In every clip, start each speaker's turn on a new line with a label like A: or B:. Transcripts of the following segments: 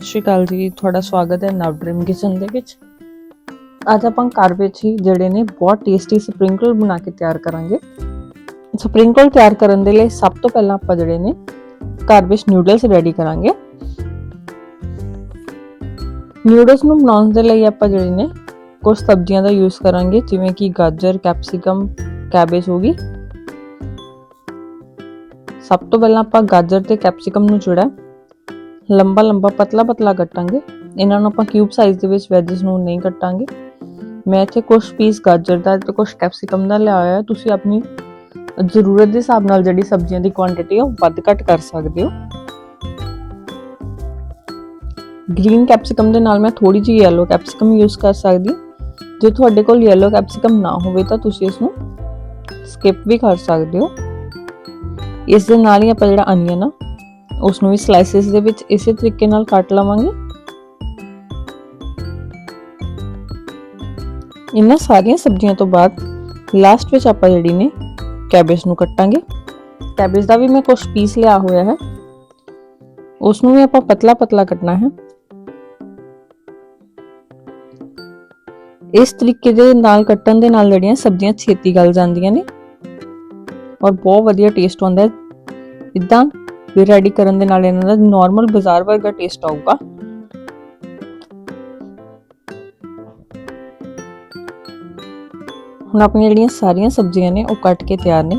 A: ਸਤਿ ਸ਼੍ਰੀ ਅਕਾਲ ਜੀ, ਤੁਹਾਡਾ ਸਵਾਗਤ ਹੈ ਨਵ ਡ੍ਰੀਮ ਕਿਚਨ ਦੇ ਵਿੱਚ। ਅੱਜ ਆਪਾਂ ਘਰ ਵਿੱਚ ਹੀ ਜਿਹੜੇ ਨੇ ਬਹੁਤ ਟੇਸਟੀ ਸਪ੍ਰਿੰਕਲ ਬਣਾ ਕੇ ਤਿਆਰ ਕਰਾਂਗੇ। ਸਪ੍ਰਿੰਕਲ ਤਿਆਰ ਕਰਨ ਦੇ ਲਈ ਸਭ ਤੋਂ ਪਹਿਲਾਂ ਆਪਾਂ ਜਿਹੜੇ ਨੇ ਘਰ ਵਿੱਚ ਨੂਡਲਸ ਰੈਡੀ ਕਰਾਂਗੇ। ਨੂਡਲਸ ਨੂੰ ਬਣਾਉਣ ਦੇ ਲਈ ਆਪਾਂ ਜਿਹੜੇ ਨੇ ਕੁਝ ਸਬਜ਼ੀਆਂ ਦਾ ਯੂਜ਼ ਕਰਾਂਗੇ, ਜਿਵੇਂ ਕਿ ਗਾਜਰ ਕੈਪਸਿਕਮ ਕੈਬੇਜ ਹੋ ਗਈ। ਸਭ ਤੋਂ ਪਹਿਲਾਂ ਆਪਾਂ ਗਾਜਰ ਤੇ ਕੈਪਸਿਕਮ ਨੂੰ ਜਿਹੜਾ ਲੰਬਾ ਲੰਬਾ ਪਤਲਾ ਪਤਲਾ ਕੱਟਾਂਗੇ। ਇਹਨਾਂ ਨੂੰ ਆਪਾਂ ਕਿਊਬ ਸਾਈਜ਼ ਦੇ ਵਿੱਚ ਵੈਜਸ ਨੂੰ ਨਹੀਂ ਕੱਟਾਂਗੇ। ਮੈਂ ਇੱਥੇ ਕੁਝ ਪੀਸ ਗਾਜਰ ਦਾ ਤੇ ਕੁਝ ਕੈਪਸਿਕਮ ਦਾ ਲਿਆ ਹੋਇਆ। ਤੁਸੀਂ ਆਪਣੀ ਜ਼ਰੂਰਤ ਦੇ ਹਿਸਾਬ ਨਾਲ ਜਿਹੜੀ ਸਬਜ਼ੀਆਂ ਦੀ ਕੁਆਂਟੀਟੀ ਹੈ ਉਹ ਵੱਧ ਘੱਟ ਕਰ ਸਕਦੇ ਹੋ। ਗ੍ਰੀਨ ਕੈਪਸਿਕਮ ਦੇ ਨਾਲ ਮੈਂ ਥੋੜੀ ਜਿਹੀ ਯੈਲੋ ਕੈਪਸਿਕਮ ਯੂਜ਼ ਕਰ ਸਕਦੀ ਜੇ ਤੁਹਾਡੇ ਕੋਲ ਯੈਲੋ ਕੈਪਸਿਕਮ ਨਾ ਹੋਵੇ ਤਾਂ ਤੁਸੀਂ ਇਸ ਨੂੰ ਸਕਿਪ ਵੀ ਕਰ ਸਕਦੇ ਹੋ। ਇਸ ਦੇ ਨਾਲ ਹੀ ਆਪਾਂ ਜਿਹੜਾ ਅਨੀਅਨ ਆ ਉਸ ਨੂੰ ਵੀ ਸਲਾਈਸਿਸ ਦੇ ਵਿੱਚ ਇਸੇ ਤਰੀਕੇ ਨਾਲ ਕੱਟ ਲਵਾਂਗੇ। ਇਹਨਾਂ ਸਾਰੀਆਂ ਸਬਜ਼ੀਆਂ ਤੋਂ ਬਾਅਦ ਲਾਸਟ ਵਿੱਚ ਆਪਾਂ ਜਿਹੜੀ ਨੇ ਕੈਬੇਜ ਨੂੰ ਕੱਟਾਂਗੇ। ਕੈਬੇਜ ਦਾ ਵੀ ਮੈਂ ਕੁਝ ਪੀਸ ਲਿਆ ਹੋਇਆ ਹੈ। ਉਸ ਨੂੰ ਵੀ ਆਪਾਂ ਪਤਲਾ ਪਤਲਾ ਕੱਟਣਾ ਹੈ। ਇਸ ਤਰੀਕੇ ਦੇ ਨਾਲ ਕੱਟਣ ਦੇ ਨਾਲ ਜਿਹੜੀਆਂ ਸਬਜ਼ੀਆਂ ਛੇਤੀ ਗਲ ਜਾਂਦੀਆਂ ਨੇ। ਔਰ ਬਹੁਤ ਵਧੀਆ ਟੇਸਟ ਆਉਂਦਾ ਹੈ। ਇਦਾਂ ਵੀ ਰੈਡੀ ਕਰਨ ਦੇ ਨਾਲ ਇਹਨਾਂ ਦਾ ਨਾਰਮਲ ਬਾਜ਼ਾਰ ਵਰਗਾ ਟੇਸਟ ਆਊਗਾ। ਹੁਣ ਆਪਣੀਆਂ ਜਿਹੜੀਆਂ ਸਾਰੀਆਂ ਸਬਜ਼ੀਆਂ ਨੇ ਉਹ ਕੱਟ ਕੇ ਤਿਆਰ ਨੇ।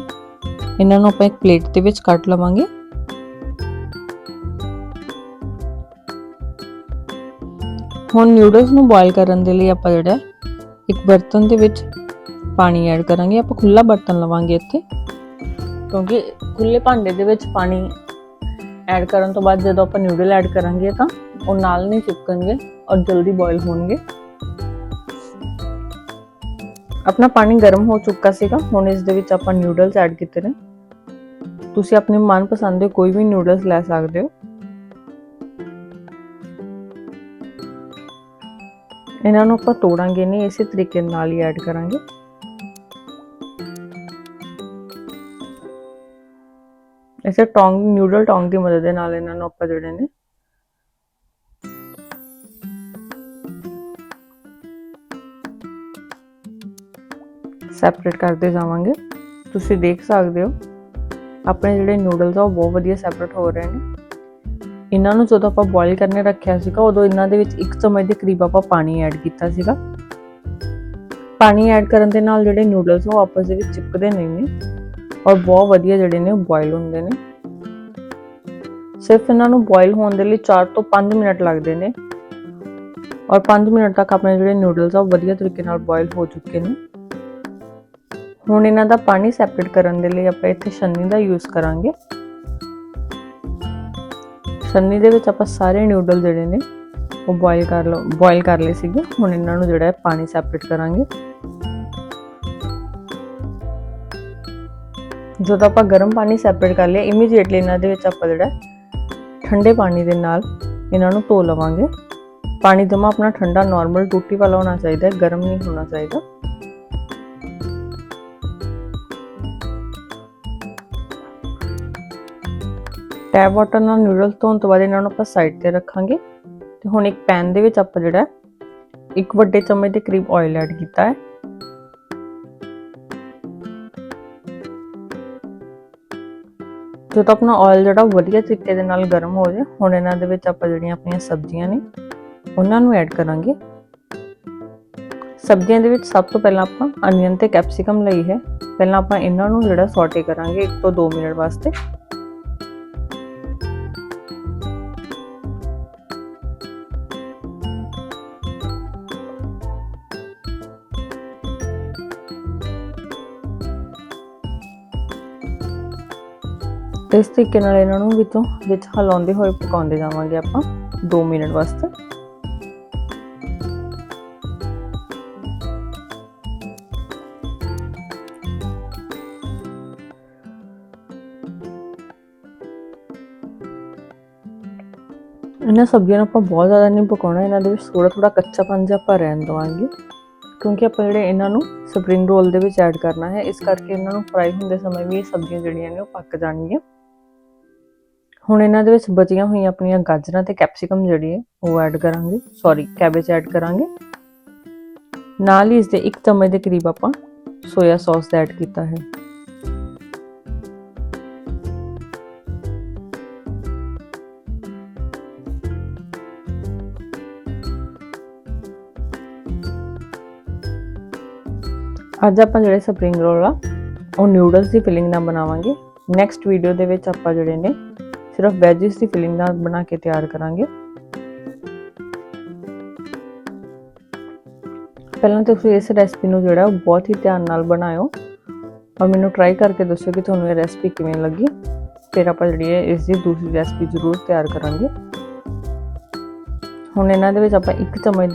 A: ਇਹਨਾਂ ਨੂੰ ਆਪਾਂ ਇੱਕ ਪਲੇਟ ਦੇ ਵਿੱਚ ਕੱਟ ਲਵਾਂਗੇ। ਹੁਣ ਨਿਊਡਲਸ ਨੂੰ ਬੋਇਲ ਕਰਨ ਦੇ ਲਈ ਆਪਾਂ ਜਿਹੜਾ ਇੱਕ ਬਰਤਨ ਦੇ ਵਿੱਚ ਪਾਣੀ ਐਡ ਕਰਾਂਗੇ। ਆਪਾਂ ਖੁੱਲਾ ਬਰਤਨ ਲਵਾਂਗੇ ਇੱਥੇ। ਕਿਉਂਕਿ ਖੁੱਲੇ ਭਾਂਡੇ ਦੇ ਵਿੱਚ ਪਾਣੀ ਐਡ ਕਰਨ ਤੋਂ ਬਾਅਦ ਜਦੋਂ ਆਪਾਂ ਨਿਊਡਲ ਐਡ ਕਰਾਂਗੇ ਤਾਂ ਉਹ ਨਾਲ ਨਹੀਂ ਚਿਪਕਣਗੇ ਔਰ ਜਲਦੀ ਬੋਇਲ ਹੋਣਗੇ। ਆਪਣਾ ਪਾਣੀ ਗਰਮ ਹੋ ਚੁੱਕਾ ਸੀਗਾ, ਹੁਣ ਇਸ ਦੇ ਵਿੱਚ ਆਪਾਂ ਨਿਊਡਲਸ ਐਡ ਕੀਤੇ ਨੇ। ਤੁਸੀਂ ਆਪਣੇ ਮਨਪਸੰਦ ਦੇ ਕੋਈ ਵੀ ਨਿਊਡਲਸ ਲੈ ਸਕਦੇ ਹੋ। ਇਹਨਾਂ ਨੂੰ ਆਪਾਂ ਤੋੜਾਂਗੇ ਨਹੀਂ, ਇਸੇ ਤਰੀਕੇ ਨਾਲ ਹੀ ਐਡ ਕਰਾਂਗੇ। ਇਸੇ ਟੌਂਗ ਨਿਊਡਲ ਟੌਂਗ ਦੀ ਮਦਦ ਦੇ ਨਾਲ ਇਹਨਾਂ ਨੂੰ ਆਪਾਂ ਜਿਹੜੇ ਨੇ ਸੈਪਰੇਟ ਕਰਦੇ ਜਾਵਾਂਗੇ। ਤੁਸੀਂ ਦੇਖ ਸਕਦੇ ਹੋ, ਆਪਣੇ ਜਿਹੜੇ ਨੂਡਲਸ ਆ, ਉਹ ਬਹੁਤ ਵਧੀਆ ਸੈਪਰੇਟ ਹੋ ਰਹੇ ਨੇ। ਇਹਨਾਂ ਨੂੰ ਜਦੋਂ ਆਪਾਂ ਬੋਇਲ ਕਰਨੇ ਰੱਖਿਆ ਸੀਗਾ, ਉਦੋਂ ਇਹਨਾਂ ਦੇ ਵਿੱਚ ਇੱਕ ਚਮਚ ਦੇ ਕਰੀਬ ਆਪਾਂ ਪਾਣੀ ਐਡ ਕੀਤਾ ਸੀਗਾ। ਪਾਣੀ ਐਡ ਕਰਨ ਦੇ ਨਾਲ ਜਿਹੜੇ ਨੂਡਲਸ ਉਹ ਆਪਸ ਦੇ ਵਿੱਚ ਚਿਪਕਦੇ ਨਹੀਂ ਨੇ। ਔਰ ਬਹੁਤ ਵਧੀਆ ਜਿਹੜੇ ਨੇ ਉਹ ਬੋਇਲ ਹੁੰਦੇ ਨੇ। ਸਿਰਫ ਇਹਨਾਂ ਨੂੰ ਬੋਇਲ ਹੋਣ ਦੇ ਲਈ 4 ਤੋਂ 5 ਮਿੰਟ ਲੱਗਦੇ ਨੇ। ਔਰ 5 ਮਿੰਟ ਤੱਕ ਆਪਣੇ ਜਿਹੜੇ ਨੂਡਲਸ ਆ ਉਹ ਵਧੀਆ ਤਰੀਕੇ ਨਾਲ ਬੋਇਲ ਹੋ ਚੁੱਕੇ ਨੇ। ਹੁਣ ਇਹਨਾਂ ਦਾ ਪਾਣੀ ਸੈਪਰੇਟ ਕਰਨ ਦੇ ਲਈ ਆਪਾਂ ਇੱਥੇ ਛੰਨੀ ਦਾ ਯੂਜ਼ ਕਰਾਂਗੇ। ਛੰਨੀ ਦੇ ਵਿੱਚ ਆਪਾਂ ਸਾਰੇ ਨੂਡਲ ਜਿਹੜੇ ਨੇ ਉਹ ਬੋਇਲ ਕਰ ਲਓ ਬੋਇਲ ਕਰ ਲਏ ਸੀਗੇ। ਹੁਣ ਇਹਨਾਂ ਨੂੰ ਜਿਹੜਾ ਹੈ ਪਾਣੀ ਸੈਪਰੇਟ ਕਰਾਂਗੇ। ਜਦੋਂ ਆਪਾਂ ਗਰਮ ਪਾਣੀ ਸੈਪਰੇਟ ਕਰ ਲਿਆ ਇਮੀਡੀਏਟਲੀ ਇਹਨਾਂ ਦੇ ਵਿੱਚ ਆਪਾਂ ਜਿਹੜਾ ਠੰਡੇ ਪਾਣੀ ਦੇ ਨਾਲ ਇਹਨਾਂ ਨੂੰ ਧੋ ਲਵਾਂਗੇ। ਪਾਣੀ ਜਮਾ ਆਪਣਾ ਠੰਡਾ ਨਾਰਮਲ ਟੂਟੀ ਵਾਲਾ ਹੋਣਾ ਚਾਹੀਦਾ ਹੈ ਗਰਮ ਨਹੀਂ ਹੋਣਾ ਚਾਹੀਦਾ। ਟੈਪ ਵਾਟਰ ਨਾਲ ਨੂਡਲਸ ਧੋਣ ਤੋਂ ਬਾਅਦ ਇਹਨਾਂ ਨੂੰ ਆਪਾਂ ਸਾਈਡ ਤੇ ਰੱਖਾਂਗੇ। ਤੇ ਹੁਣ ਇੱਕ ਪੈਨ ਦੇ ਵਿੱਚ ਆਪਾਂ ਜਿਹੜਾ ਇੱਕ ਵੱਡੇ ਚਮਚ ਦੇ ਕਰੀਬ ਆਇਲ ਐਡ ਕੀਤਾ ਹੈ। ਜਦੋਂ ਆਪਣਾ ਆਇਲ ਜਿਹੜਾ ਵਧੀਆ ਤਰੀਕੇ ਦੇ ਨਾਲ ਗਰਮ ਹੋ ਜਾਏ। ਹੁਣ ਇਹਨਾਂ ਦੇ ਵਿੱਚ ਆਪਾਂ ਜਿਹੜੀਆਂ ਆਪਣੀਆਂ ਸਬਜ਼ੀਆਂ ਨੇ, ਉਹਨਾਂ ਨੂੰ ਐਡ ਕਰਾਂਗੇ। ਸਬਜ਼ੀਆਂ ਦੇ ਵਿੱਚ ਸਭ ਤੋਂ ਪਹਿਲਾਂ ਆਪਾਂ ਅਨੀਅਨ ਤੇ ਕੈਪਸਿਕਮ ਲਈ ਹੈ। ਪਹਿਲਾਂ ਆਪਾਂ ਇਹਨਾਂ ਨੂੰ ਜਿਹੜਾ ਸੌਟੇ ਕਰਾਂਗੇ 1 ਤੋਂ 2 ਮਿੰਟ ਵਾਸਤੇ। ਇਸ ਤਰੀਕੇ ਨਾਲ ਇਹਨਾਂ ਨੂੰ ਵਿੱਚੋਂ ਵਿੱਚ ਹਲਾਉਂਦੇ ਹੋਏ ਪਕਾਉਂਦੇ ਜਾਵਾਂਗੇ ਆਪਾਂ 2 ਮਿੰਟ ਵਾਸਤੇ। ਇਹਨਾਂ ਸਬਜ਼ੀਆਂ ਨੂੰ ਆਪਾਂ ਬਹੁਤ ਜ਼ਿਆਦਾ ਨਹੀਂ ਪਕਾਉਣਾ, ਇਹਨਾਂ ਦੇ ਵਿੱਚ ਥੋੜਾ ਥੋੜਾ ਕੱਚਾਪਨ ਜਿਹਾ ਆਪਾਂ ਰਹਿਣ ਦਵਾਂਗੇ। ਕਿਉਂਕਿ ਆਪਾਂ ਜਿਹੜੇ ਇਹਨਾਂ ਨੂੰ ਸਪਰਿੰਗ ਰੋਲ ਦੇ ਵਿੱਚ ਐਡ ਕਰਨਾ ਹੈ, ਇਸ ਕਰਕੇ ਇਹਨਾਂ ਨੂੰ ਫਰਾਈ ਹੁੰਦੇ ਸਮੇਂ ਵੀ ਇਹ ਸਬਜ਼ੀਆਂ ਜਿਹੜੀਆਂ ਨੇ ਉਹ ਪੱਕ ਜਾਣਗੀਆਂ। ਹੁਣ ਇਹਨਾਂ ਦੇ ਵਿੱਚ ਬਚੀਆਂ ਹੋਈਆਂ ਆਪਣੀਆਂ ਗਾਜਰਾਂ ਤੇ ਕੈਪਸਿਕਮ ਜਿਹੜੀ ਹੈ, ਉਹ ਐਡ ਕਰਾਂਗੇ। ਸੌਰੀ ਕੈਬੇਜ ਐਡ ਕਰਾਂਗੇ। ਨਾਲ ਹੀ ਇਸ ਦੇ 1 ਚਮਚ ਦੇ ਕਰੀਬ ਆਪਾਂ ਸੋਇਆ ਸੌਸ ਐਡ ਕੀਤਾ ਹੈ। ਅੱਜ ਆਪਾਂ ਜਿਹੜੇ ਸਪਰਿੰਗ ਰੋਲ ਆ, ਉਹ ਨਿਊਡਲਸ ਦੀ ਫਿਲਿੰਗ ਨਾਲ ਬਣਾਵਾਂਗੇ। ਨੈਕਸਟ ਵੀਡੀਓ ਦੇ ਵਿੱਚ ਆਪਾਂ ਜਿਹੜੇ ਨੇ ਸਿਰਫ ਵੈਜਿਸ ਦੀ ਫਿਲਿੰਗ ਨਾਲ ਬਣਾ ਕੇ ਤਿਆਰ ਕਰਾਂਗੇ। ਪਹਿਲਾਂ ਤੁਸੀਂ ਇਸ ਰੈਸਪੀ ਨੂੰ ਜਿਹੜਾ ਉਹ ਬਹੁਤ ਹੀ ਧਿਆਨ ਨਾਲ ਬਣਾਇਓ ਔਰ ਮੈਨੂੰ ਟਰਾਈ ਕਰਕੇ ਦੱਸਿਓ ਕਿ ਤੁਹਾਨੂੰ ਇਹ ਰੈਸਪੀ ਕਿਵੇਂ ਲੱਗੀ। ਫਿਰ ਆਪਾਂ ਜਿਹੜੀ ਹੈ ਇਸ ਦੀ ਦੂਸਰੀ ਰੈਸਪੀ ਜ਼ਰੂਰ ਤਿਆਰ ਕਰਾਂਗੇ। ਹੁਣ ਇਹਨਾਂ ਦੇ ਵਿੱਚ ਆਪਾਂ ਇੱਕ ਚਮਚ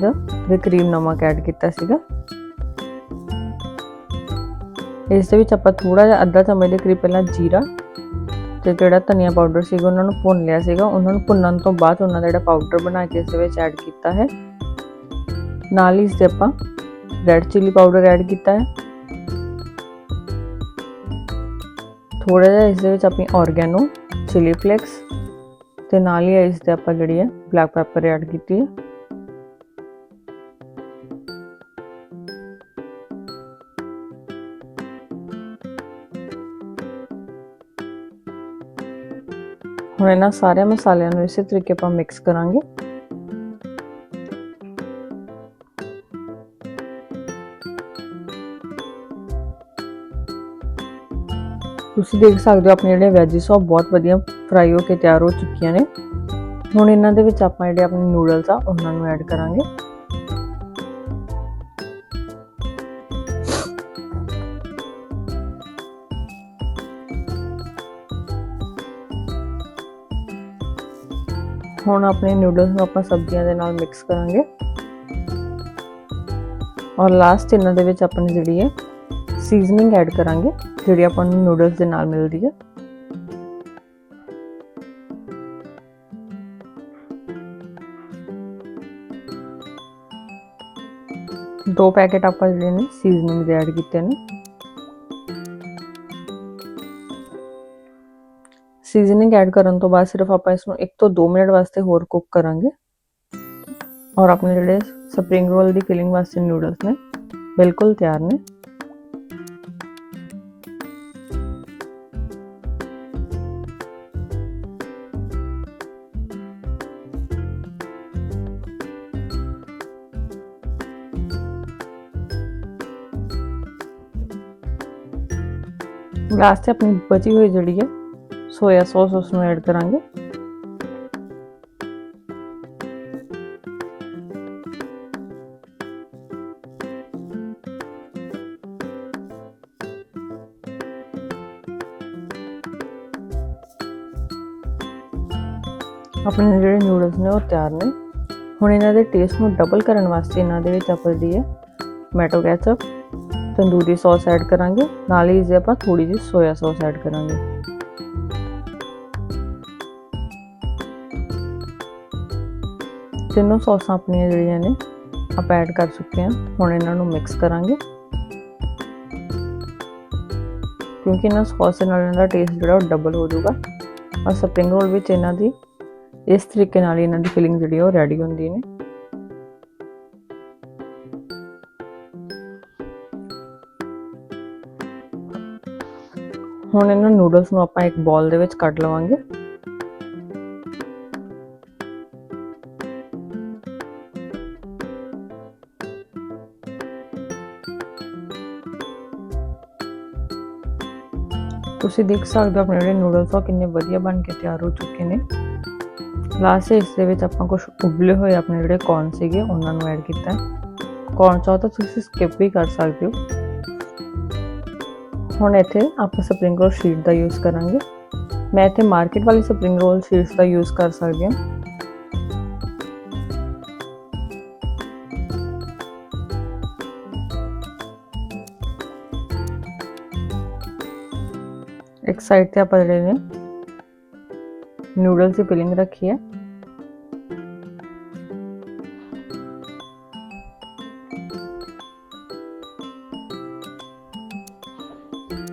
A: ਦੇ ਕਰੀਮ ਨਮਕ ਐਡ ਕੀਤਾ ਸੀਗਾ। ਇਸ ਦੇ ਵਿੱਚ ਆਪਾਂ ਥੋੜਾ ਜਿਹਾ ਅੱਧਾ ਚਮਚ ਦੇ ਕਰੀਬ ਪਹਿਲਾਂ ਜੀਰਾ ਤੇ ਜਿਹੜਾ ਧਨੀਆ ਪਾਊਡਰ ਸੀਗਾ ਉਹਨਾਂ ਨੂੰ ਭੁੰਨ ਲਿਆ ਸੀਗਾ। ਉਹਨਾਂ ਨੂੰ ਭੁੰਨਣ ਤੋਂ ਬਾਅਦ ਉਹਨਾਂ ਦਾ ਜਿਹੜਾ ਪਾਊਡਰ ਬਣਾ ਕੇ ਇਸ ਦੇ ਵਿੱਚ ਐਡ ਕੀਤਾ ਹੈ। ਨਾਲ ਹੀ ਇਸ ਦੇ ਆਪਾਂ ਰੈੱਡ ਚਿੱਲੀ ਪਾਊਡਰ ਐਡ ਕੀਤਾ ਹੈ। ਥੋੜਾ ਜਿਹਾ ਇਸ ਦੇ ਵਿੱਚ ਆਪਣੀ ਆਰਗੈਨੋ ਚਿੱਲੀ ਫਲੇਕਸ ਤੇ ਨਾਲ ਹੀ ਇਸ ਦੇ ਆਪਾਂ ਜਿਹੜੀ ਹੈ ਬਲੈਕ ਪੈਪਰ ਐਡ ਕੀਤੀ ਹੈ। ਹੁਣ ਇਹਨਾਂ ਸਾਰੇ ਮਸਾਲਿਆਂ ਨੂੰ ਇਸੇ ਤਰੀਕੇ ਆਪਾਂ ਮਿਕਸ ਕਰਾਂਗੇ। ਤੁਸੀਂ ਦੇਖ ਸਕਦੇ ਹੋ ਆਪਣੇ ਜਿਹੜੇ ਵੈਜਿਸ ਆ ਬਹੁਤ ਵਧੀਆ ਫਰਾਈ ਹੋ ਕੇ ਤਿਆਰ ਹੋ ਚੁੱਕੀਆਂ ਨੇ। ਹੁਣ ਇਹਨਾਂ ਦੇ ਵਿੱਚ ਆਪਾਂ ਜਿਹੜੇ ਆਪਣੇ ਨੂਡਲਸ ਆ, ਉਹਨਾਂ ਨੂੰ ਐਡ ਕਰਾਂਗੇ। ਹੁਣ ਆਪਣੇ ਨੂਡਲਸ ਨੂੰ ਆਪਾਂ ਸਬਜ਼ੀਆਂ ਦੇ ਨਾਲ ਮਿਕਸ ਕਰਾਂਗੇ। ਔਰ ਲਾਸਟ ਇਹਨਾਂ ਦੇ ਵਿੱਚ ਆਪਾਂ ਜਿਹੜੀ ਹੈ ਸੀਜ਼ਨਿੰਗ ਐਡ ਕਰਾਂਗੇ, ਜਿਹੜੀ ਆਪਾਂ ਨੂੰ ਨੂਡਲਸ ਦੇ ਨਾਲ ਮਿਲਦੀ ਹੈ। ਦੋ ਪੈਕੇਟ ਆਪਾਂ ਜਿਹੜੇ ਨੇ ਸੀਜ਼ਨਿੰਗ ਦੇ ਐਡ ਕੀਤੇ ਨੇ। ਸੀਜ਼ਨਿੰਗ ਐਡ ਕਰਨ ਤੋਂ ਬਾਅਦ ਸਿਰਫ ਆਪਾਂ ਇਸ ਨੂੰ 1 ਤੋਂ 2 ਮਿੰਟ ਵਾਸਤੇ ਹੋਰ ਕੁੱਕ ਕਰਾਂਗੇ ਔਰ ਆਪਣੇ ਜਿਹੜੇ ਸਪਰਿੰਗ ਰੋਲ ਦੀ ਫਿਲਿੰਗ ਵਾਸਤੇ ਨੂਡਲਸ ਨੇ ਬਿਲਕੁਲ ਤਿਆਰ ਨੇ ਲਾਸਟ ਤੇ ਆਪਣੀ ਬਚੀ ਹੋਈ ਜਿਹੜੀ ਹੈ ਸੋਇਆ ਸੌਸ ਉਸ ਨੂੰ ਐਡ ਕਰਾਂਗੇ। ਆਪਣੇ ਜਿਹੜੇ ਨੂਡਲਸ ਨੇ ਉਹ ਤਿਆਰ ਨੇ। ਹੁਣ ਇਹਨਾਂ ਦੇ ਟੇਸਟ ਨੂੰ ਡਬਲ ਕਰਨ ਵਾਸਤੇ ਇਹਨਾਂ ਦੇ ਵਿੱਚ ਆਪਾਂ ਜਿਹੜੀ ਹੈ tomato ketchup tandoori sauce add ਕਰਾਂਗੇ। ਨਾਲ ਹੀ ਇਸ ਦੇ ਆਪਾਂ ਥੋੜੀ ਜਿਹੀ ਸੋਇਆ ਸੌਸ ਐਡ ਕਰਾਂਗੇ। ਤਿੰਨੋਂ ਸੌਸਾਂ ਆਪਣੀਆਂ ਜਿਹੜੀਆਂ ਨੇ, ਆਪਾਂ ਐਡ ਕਰ ਚੁੱਕੇ ਹਾਂ। ਹੁਣ ਇਹਨਾਂ ਨੂੰ ਮਿਕਸ ਕਰਾਂਗੇ। ਕਿਉਂਕਿ ਇਹਨਾਂ ਸੌਸ ਨਾਲ ਇਹਨਾਂ ਦਾ ਟੇਸਟ ਜਿਹੜਾ ਉਹ ਡਬਲ ਹੋ ਜਾਊਗਾ। ਔਰ ਸਪਰਿੰਗ ਰੋਲ ਵਿੱਚ ਇਹਨਾਂ ਦੀ ਇਸ ਤਰੀਕੇ ਨਾਲ ਇਹਨਾਂ ਦੀ ਫਿਲਿੰਗ ਜਿਹੜੀ ਉਹ ਰੈਡੀ ਹੁੰਦੀ ਨੇ। ਹੁਣ ਇਹਨਾਂ ਨੂਡਲਸ ਨੂੰ ਆਪਾਂ ਇੱਕ ਬਾਲ ਦੇ ਵਿੱਚ ਕੱਢ ਲਵਾਂਗੇ। ਤੁਸੀਂ ਦੇਖ ਸਕਦੇ ਹੋ ਆਪਣੇ ਜਿਹੜੇ ਨੂਡਲਸ ਆ ਕਿੰਨੇ ਵਧੀਆ ਬਣ ਕੇ ਤਿਆਰ ਹੋ ਚੁੱਕੇ ਨੇ। ਲਾਸਟ ਇਸ ਦੇ ਵਿੱਚ ਆਪਾਂ ਕੁਝ ਉਬਲੇ ਹੋਏ ਆਪਣੇ ਜਿਹੜੇ ਕੌਰਨ ਸੀਗੇ, ਉਹਨਾਂ ਨੂੰ ਐਡ ਕੀਤਾ ਕੌਰਨ ਚਾਹੋ ਤਾਂ ਤੁਸੀਂ ਸਕਿਪ ਵੀ ਕਰ ਸਕਦੇ ਹੋ। ਹੁਣ ਇੱਥੇ ਆਪਾਂ ਸਪਰਿੰਗ ਰੋਲ ਸ਼ੀਟ ਦਾ ਯੂਜ਼ ਕਰਾਂਗੇ। ਮੈਂ ਇੱਥੇ ਮਾਰਕੀਟ ਵਾਲੀ ਸਪਰਿੰਗ ਰੋਲ ਸ਼ੀਟਸ ਦਾ ਯੂਜ਼ ਕਰ ਸਕਦੀ ਹਾਂ। ਇੱਕ ਸਾਈਡ ਤੇ ਆਪਾਂ ਜਿਹੜੇ ਨੇ ਨੂਡਲਸ ਦੀ ਫਿਲਿੰਗ ਰੱਖੀ ਹੈ।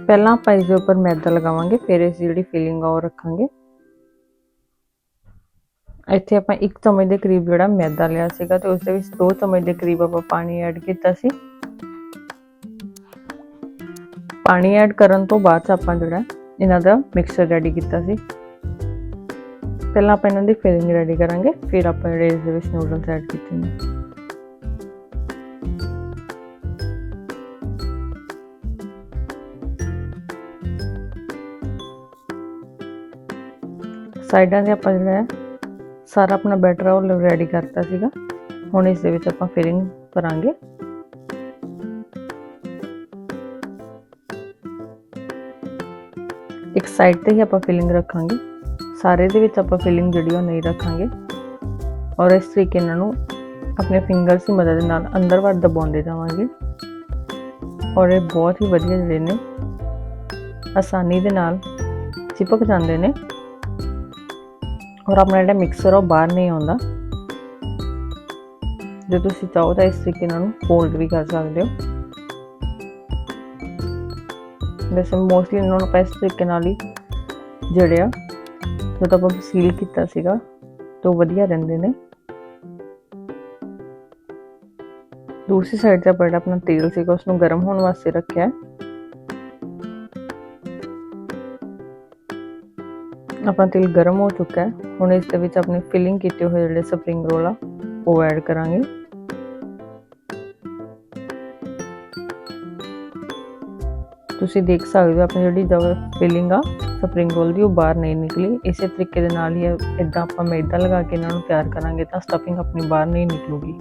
A: ਪਹਿਲਾਂ ਆਪਾਂ ਇਸ ਦੇ ਉੱਪਰ ਮੈਦਾ ਲਗਾਵਾਂਗੇ, ਫਿਰ ਇਸ ਦੀ ਜਿਹੜੀ ਫਿਲਿੰਗ ਆ ਉਹ ਰੱਖਾਂਗੇ। ਇੱਥੇ ਆਪਾਂ 1 ਚਮਚ ਦੇ ਕਰੀਬ ਜਿਹੜਾ ਮੈਦਾ ਲਿਆ ਸੀਗਾ ਤੇ ਉਸ ਦੇ ਵਿੱਚ 2 ਚਮਚ ਦੇ ਕਰੀਬ ਆਪਾਂ ਪਾਣੀ ਐਡ ਕੀਤਾ ਸੀ। ਪਾਣੀ ਐਡ ਕਰਨ ਤੋਂ ਬਾਅਦ ਆਪਾਂ ਜਿਹੜਾ ਇਹਨਾਂ ਦਾ ਮਿਕਸਚਰ ਰੈਡੀ ਕੀਤਾ ਸੀ। ਪਹਿਲਾਂ ਆਪਾਂ ਇਹਨਾਂ ਦੀ ਫਿਲਿੰਗ ਰੈਡੀ ਕਰਾਂਗੇ, ਫਿਰ ਆਪਾਂ ਜਿਹੜੇ ਇਸ ਦੇ ਵਿੱਚ ਨੂਡਲਸ ਐਡ ਕੀਤੇ ਨੇ। ਸਾਈਡਾਂ ਤੇ ਆਪਾਂ ਜਿਹੜਾ ਹੈ, ਸਾਰਾ ਆਪਣਾ ਬੈਟਰ ਉਹ ਰੈਡੀ ਕਰਤਾ ਸੀਗਾ। ਹੁਣ ਇਸ ਦੇ ਵਿੱਚ ਆਪਾਂ ਫਿਲਿੰਗ ਕਰਾਂਗੇ। ਸਾਈਡ ਤੇ ਹੀ ਆਪਾਂ ਫਿਲਿੰਗ ਰੱਖਾਂਗੇ ਸਾਰੇ ਦੇ ਵਿੱਚ ਆਪਾਂ ਫਿਲਿੰਗ ਜਿਹੜੀ ਉਹ ਨਹੀਂ ਰੱਖਾਂਗੇ ਔਰ ਇਸ ਤਰੀਕੇ ਨਾਲ ਨੂੰ ਆਪਣੇ ਫਿੰਗਰਸ ਦੀ ਮਦਦ ਨਾਲ ਅੰਦਰ ਵੱਲ ਦਬਾਉਂਦੇ ਜਾਵਾਂਗੇ ਔਰ ਇਹ ਬਹੁਤ ਹੀ ਵਧੀਆ ਜਿਹੜੇ ਨੇ ਆਸਾਨੀ ਦੇ ਨਾਲ ਚਿਪਕ ਜਾਂਦੇ ਨੇ ਔਰ ਆਪਣਾ ਜਿਹੜਾ ਮਿਕਸਰ ਉਹ ਬਾਹਰ ਨਹੀਂ ਆਉਂਦਾ ਜੇ ਤੁਸੀਂ ਚਾਹੋ ਤਾਂ ਇਸ ਤਰੀਕੇ ਨਾਲ ਫੋਲਡ ਵੀ ਕਰ ਸਕਦੇ ਹੋ ਵੈਸੇ ਮੋਸਟਲੀ ਇਹਨਾਂ ਨੂੰ ਪੈਸ ਤਰੀਕੇ ਨਾਲ ਹੀ ਜਿਹੜੇ ਆ, ਜਦੋਂ ਆਪਾਂ ਸੀਲ ਕੀਤਾ ਸੀਗਾ, ਤੇ ਉਹ ਵਧੀਆ ਰਹਿੰਦੇ ਨੇ। ਦੂਸਰੀ ਸਾਈਡ ਤੇ ਆਪਾਂ ਜਿਹੜਾ ਆਪਣਾ ਤੇਲ ਸੀਗਾ ਉਸ ਨੂੰ ਗਰਮ ਹੋਣ ਵਾਸਤੇ ਰੱਖਿਆ ਆਪਣਾ ਤੇਲ ਗਰਮ ਹੋ ਚੁੱਕਾ ਹੈ। ਹੁਣ ਇਸ ਦੇ ਵਿੱਚ ਆਪਣੇ ਫਿਲਿੰਗ ਕੀਤੇ ਹੋਏ ਜਿਹੜੇ ਸਪਰਿੰਗ ਰੋਲ ਆ, ਉਹ ਐਡ ਕਰਾਂਗੇ। ਤੁਸੀਂ ਦੇਖ ਸਕਦੇ ਹੋ, ਆਪਣੀ ਜਿਹੜੀ ਜਗ੍ਹਾ ਫਿਲਿੰਗ ਆ ਸਪਰਿੰਗ ਰੋਲ ਦੀ, ਉਹ ਬਾਹਰ ਨਹੀਂ ਨਿਕਲੀ। ਇਸੇ ਤਰੀਕੇ ਦੇ ਨਾਲ ਹੀ ਇਦਾਂ ਆਪਾਂ ਮੈਦਾ ਲਗਾ ਕੇ ਇਹਨਾਂ ਨੂੰ ਤਿਆਰ ਕਰਾਂਗੇ ਤਾਂ ਸਟਫਿੰਗ ਆਪਣੀ ਬਾਹਰ ਨਹੀਂ ਨਿਕਲੂਗੀ।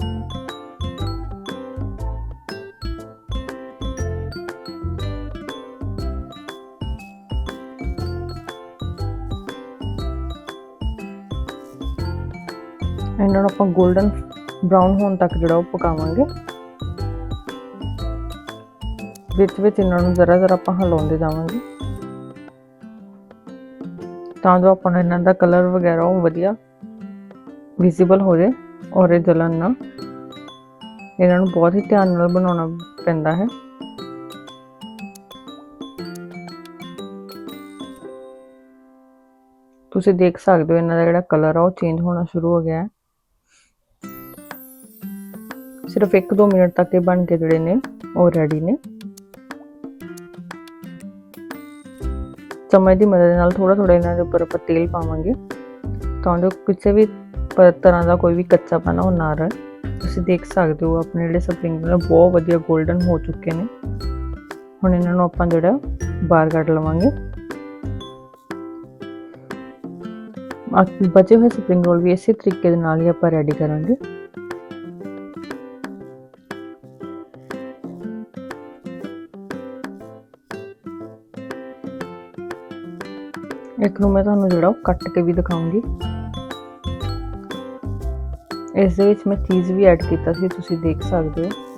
A: ਇਹਨਾਂ ਨੂੰ ਆਪਾਂ 골ਡਨ ਬ੍ਰਾਊਨ ਹੋਣ ਤੱਕ ਜਿਹੜਾ ਉਹ ਪਕਾਵਾਂਗੇ। ਵਿੱਚ ਵਿੱਚ ਇਹਨਾਂ ਨੂੰ ਜ਼ਰਾ ਜ਼ਰਾ ਆਪਾਂ ਹਿਲਾਉਂਦੇ ਜਾਵਾਂਗੇ। ਤਾਂ ਜੋ ਆਪਾਂ ਇਹਨਾਂ ਦਾ ਕਲਰ ਵਗੈਰਾ ਉਹ ਵਧੀਆ ਵਿਜ਼ੀਬਲ ਹੋ ਜਾਏ ਔਰ ਇਹ ਜਲਨ ਨਾ ਇਹਨਾਂ ਨੂੰ ਬਹੁਤ ਹੀ ਧਿਆਨ ਨਾਲ ਬਣਾਉਣਾ ਪੈਂਦਾ ਹੈ। ਤੁਸੀਂ ਦੇਖ ਸਕਦੇ ਹੋ ਇਹਨਾਂ ਦਾ ਜਿਹੜਾ ਕਲਰ ਆ ਉਹ ਚੇਂਜ ਹੋਣਾ ਸ਼ੁਰੂ ਹੋ ਗਿਆ ਹੈ। ਸਿਰਫ 1-2 ਮਿੰਟ ਤੱਕ ਇਹ ਬਣ ਕੇ ਜਿਹੜੇ ਨੇ ਉਹ ਰੈਡੀ ਨੇ। ਚਮਚ ਦੀ ਮਦਦ ਨਾਲ ਥੋੜਾ ਥੋੜਾ ਇਹਨਾਂ ਦੇ ਉੱਪਰ ਆਪਾਂ ਤੇਲ ਪਾਵਾਂਗੇ। ਤਾਂ ਜੋ ਕਿਸੇ ਵੀ ਤਰ੍ਹਾਂ ਦਾ ਕੋਈ ਵੀ ਕੱਚਾ ਪਨਾ ਉਹ ਨਾ ਰਹੇ ਤੁਸੀਂ ਦੇਖ ਸਕਦੇ ਹੋ, ਆਪਣੇ ਜਿਹੜੇ ਸਪਰਿੰਗ ਰੋਲ ਬਹੁਤ ਵਧੀਆ 골ਡਨ ਹੋ ਚੁੱਕੇ ਨੇ। ਹੁਣ ਇਹਨਾਂ ਨੂੰ ਆਪਾਂ ਜਿਹੜਾ ਬਾਹਰ ਕੱਢ ਲਵਾਂਗੇ। ਬਚੇ ਹੋਏ ਸਪਰਿੰਗ ਰੋਲ ਵੀ ਇਸੇ ਤਰੀਕੇ ਦੇ ਨਾਲ ਹੀ ਆਪਾਂ ਰੈਡੀ ਕਰਾਂਗੇ। ਇੱਕ ਨੂੰ ਮੈਂ ਤੁਹਾਨੂੰ ਜਿਹੜਾ ਉਹ ਕੱਟ ਕੇ ਵੀ ਦਿਖਾਉਂਗੀ। ਇਸ ਦੇ ਵਿੱਚ ਮੈਂ ਚੀਜ਼ ਵੀ ਐਡ ਕੀਤਾ ਸੀ, ਤੁਸੀਂ ਦੇਖ ਸਕਦੇ ਹੋ।